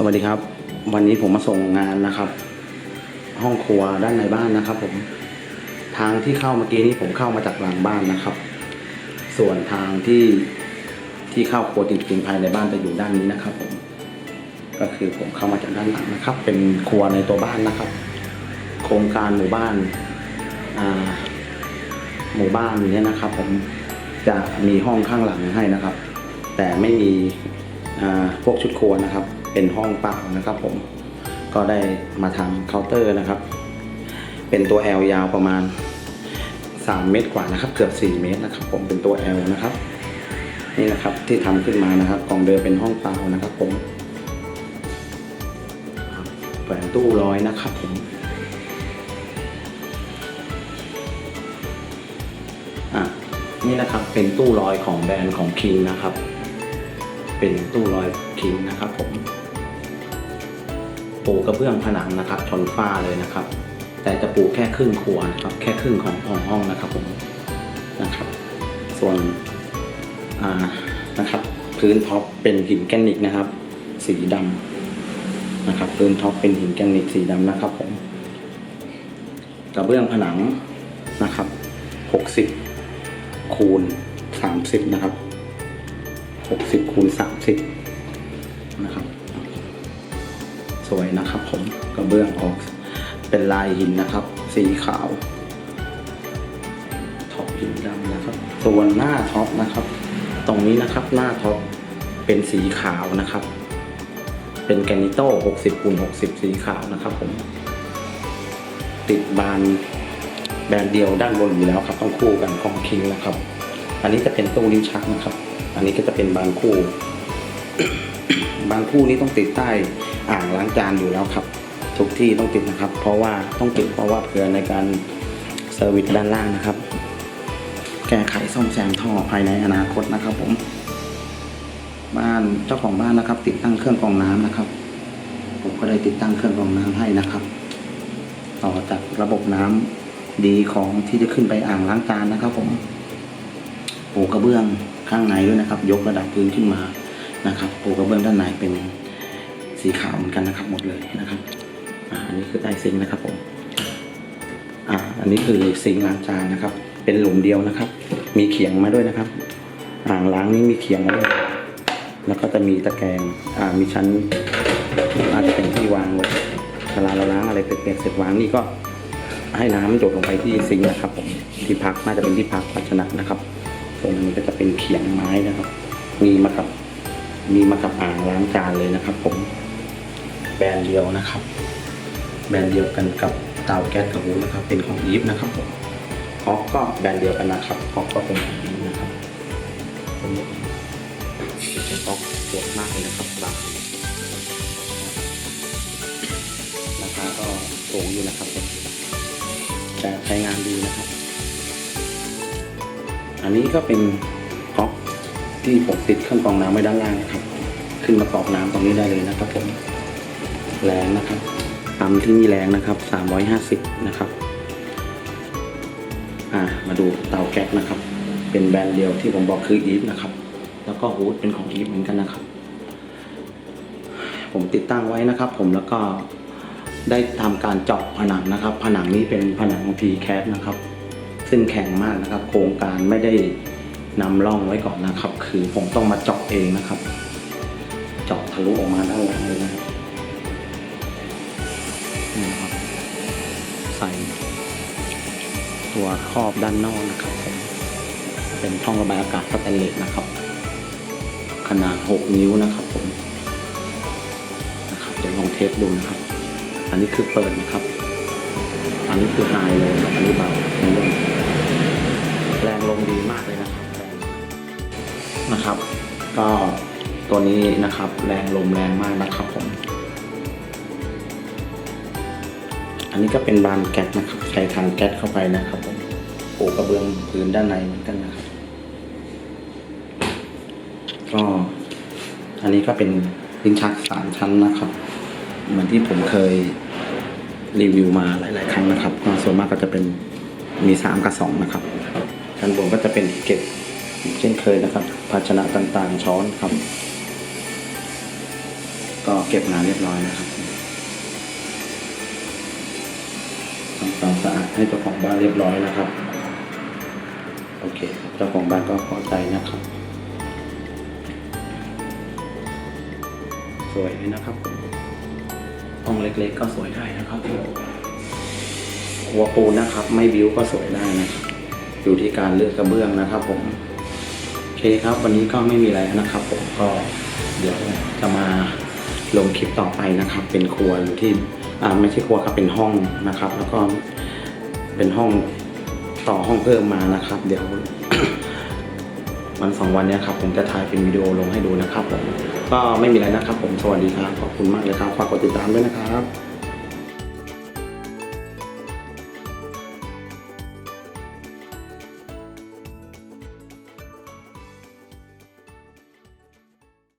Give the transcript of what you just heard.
สวัสดีครับ วันนี้ผมมาส่งงานนะครับ ห้องครัวด้านในบ้านนะครับ ผมทางที่เข้าเมื่อกี้นี้ผมเข้ามาจากหลังบ้านนะครับ ส่วนทางที่ที่เข้าครัวจริงๆภายในบ้านจะอยู่ด้านนี้นะครับ ผม ก็คือผมเข้ามาจากด้านหลังนะครับ เป็นครัวในตัวบ้านนะครับ โครงการหมู่บ้านหมู่บ้านนี้นะครับ ผมจะมีห้องข้างหลังให้นะครับ แต่ไม่มีพวกชุดครัวนะครับ เป็นห้องเปล่านะครับผมก็ได้มาทำเคาน์เตอร์นะครับ เป็นตัว L ยาวประมาณ 3 เมตรกว่านะครับ เกือบ 4 เมตรนะครับ ผมเป็นตัว L นะครับ นี่นะครับที่ทำขึ้นมานะครับกล่องเดิมเป็นห้องเปล่านะครับ ผมแขวนตู้ร้อยนะครับผมอะนี่นะครับเป็นตู้ลอยของแบรนด์ของคิงนะครับ เป็นตู้ลอยคิงนะครับผมปูกระเบื้องผนังนะครับชนฝ้าเลยนะครับ แต่จะปูแค่ครึ่งครัวนะครับแค่ครึ่งของของห้องนะครับผมนะครับ ส่วนอ่านะครับ พื้นท็อปเป็นหินแกรนิตนะครับ สีดำนะครับ พื้นท็อปเป็นหินแกรนิตสีดำนะครับผมกระเบื้องผนังนะครับหกสิบคูณสามสิบนะครับ หกสิบคูณสามสิบนะครับ สวยนะครับผมกระเบื้องออกเป็นลายหินนะครับ สีขาวท็อปหินดำนะครับส่วนหน้าท็อปนะครับ ตรงนี้นะครับหน้าท็อปเป็นสีขาวนะครับ เป็นแกนิโต้60คูณ60 สีขาวนะครับผม ติดบานแบรนด์เดียวด้านบนอยู่แล้วครับต้องคู่กันของคิงนะครับ อันนี้จะเป็นตู้ลิ้นชักนะครับ อันนี้ก็จะเป็นบานคู่ บานคู่นี้ต้องติดใต้อ่างล้างจานอยู่แล้วครับ ทุกที่ต้องติดนะครับ เพราะว่าต้องติดเพราะว่าเผื่อในการเซอร์วิสด้านล่างนะครับ แก้ไขซ่อมแซมท่อภายในอนาคตนะครับ ผม บ้านเจ้าของบ้านนะครับ ติดตั้งเครื่องกรองน้ำนะครับ ผมก็ได้ติดตั้งเครื่องกรองน้ำให้นะครับ ต่อจากระบบน้ำดีของที่จะขึ้นไปอ่างล้างจานนะครับ ผมปูกระเบื้อง ข้างในด้วยนะครับ ยกระดับพื้นขึ้นมานะครับปูกระเบื้องด้านในเป็นสีขาวเหมือนกันนะครับหมดเลยนะครับอ่าอันนี้คือใต้ซิงค์นะครับผมอ่าอันนี้คือซิงค์ล้างจานนะครับ เป็นหลุมเดียวนะครับ มีเขียงมาด้วยนะครับ อ่างล้างนี้มีเขียงมาด้วยแล้วก็จะมีตะแกรงอ่ามีชั้นอาจจะเป็นที่วางเวลาเราล้างอะไรเปียกๆเสร็จวางนี่ก็ให้น้ำหยดลงไปที่ซิงค์นะครับผมที่พักน่าจะเป็นที่พักภาชนะนะครับ ตรงนี้ก็จะเป็นเขียงไม้นะครับ มีมากับมีมากับอ่างล้างจานเลยนะครับ ผม แบรนด์เดียวนะครับ แบรนด์เดียวกันกับเตาแก๊สกระหูนะครับ เป็นของอีฟนะครับผมฮอกก็แบรนด์เดียวกันนะครับฮอกก็เป็นของอีฟนะครับตรงนี้เป็นฮอกสวยมากเลยนะครับบางราคาก็สูงอยู่นะครับแต่ใช้งานดีนะครับ อันนี้ก็เป็นก๊อกที่ผมติดเครื่องกรองน้ำไว้ด้านล่างนะครับ ขึ้นมากรอกน้ำตรงนี้ได้เลยนะครับผมแรงนะครับปั๊มที่นี่แรงนะครับ 350 นะครับอ่ามาดูเตาแก๊สนะครับ เป็นแบรนด์เดียวที่ผมบอกคืออีฟนะครับ แล้วก็ฮูดเป็นของอีฟเหมือนกันนะครับ ผมติดตั้งไว้นะครับ ผมแล้วก็ได้ทำการเจาะผนังนะครับ ผนังนี้เป็นผนัง p c a t นะครับ ซึ่งแข็งมากนะครับ โครงการไม่ได้นำร่องไว้ก่อนนะครับ คือผมต้องมาเจาะเองนะครับ เจาะทะลุออกมาด้านหลังเลยนะครับนี่นะครับ ใส่ตัวครอบด้านนอกนะครับ เป็นช่องระบายอากาศสแตนเลสนะครับ ขนาด 6 นิ้วนะครับผมนะครับเดี๋ยวลองเทสดูนะครับ อันนี้คือเปิดนะครับ อันนี้คือไฮเลยครับอันนี้เบาแรงลงดีมากเลยนะครับนะครับ ก็ตัวนี้นะครับ แรงลมแรงมากนะครับผม อันนี้ก็เป็นบานแก๊สนะครับใส่ถังแก๊สเข้าไปนะครับผมปูกระเบื้องพื้นด้านในเหมือนกันนะครับ ก็อันนี้ก็เป็นลิ้นชักสามชั้นนะครับ เหมือนที่ผมเคย รีวิวมาหลาย ๆ ครั้งนะครับก็ส่วนมากก็จะเป็นมีสามกับสองนะครับชั้นบนก็จะเป็นเก็บเช่นเคยนะครับ ภาชนะต่างๆ ช้อนครับ ก็เก็บงานเรียบร้อยนะครับทำความสะอาดให้เจ้าของบ้านเรียบร้อยนะครับ โอเคเจ้าของบ้านก็พอใจนะครับ สวยเลยนะครับ ห้องเล็กๆ ก็สวยได้นะครับหัวปูนนะครับ ไม่บิวก็สวยได้นะครับอยู่ที่การเลือกกระเบื้องนะครับ ผมโอเคครับ วันนี้ก็ไม่มีอะไรนะครับ ผมก็เดี๋ยวจะมาลงคลิปต่อไปนะครับ เป็นครัวอยู่ที่อ่าไม่ใช่ครัวครับเป็นห้องนะครับ แล้วก็เป็นห้องต่อห้องเพิ่มมานะครับ เดี๋ยว วันสองวันนี้ครับผมจะถ่ายเป็นวิดีโอลงให้ดูนะครับผมก็ไม่มีอะไรนะครับผมสวัสดีครับขอบคุณมากเลยครับฝากกดติดตามด้วยนะครับ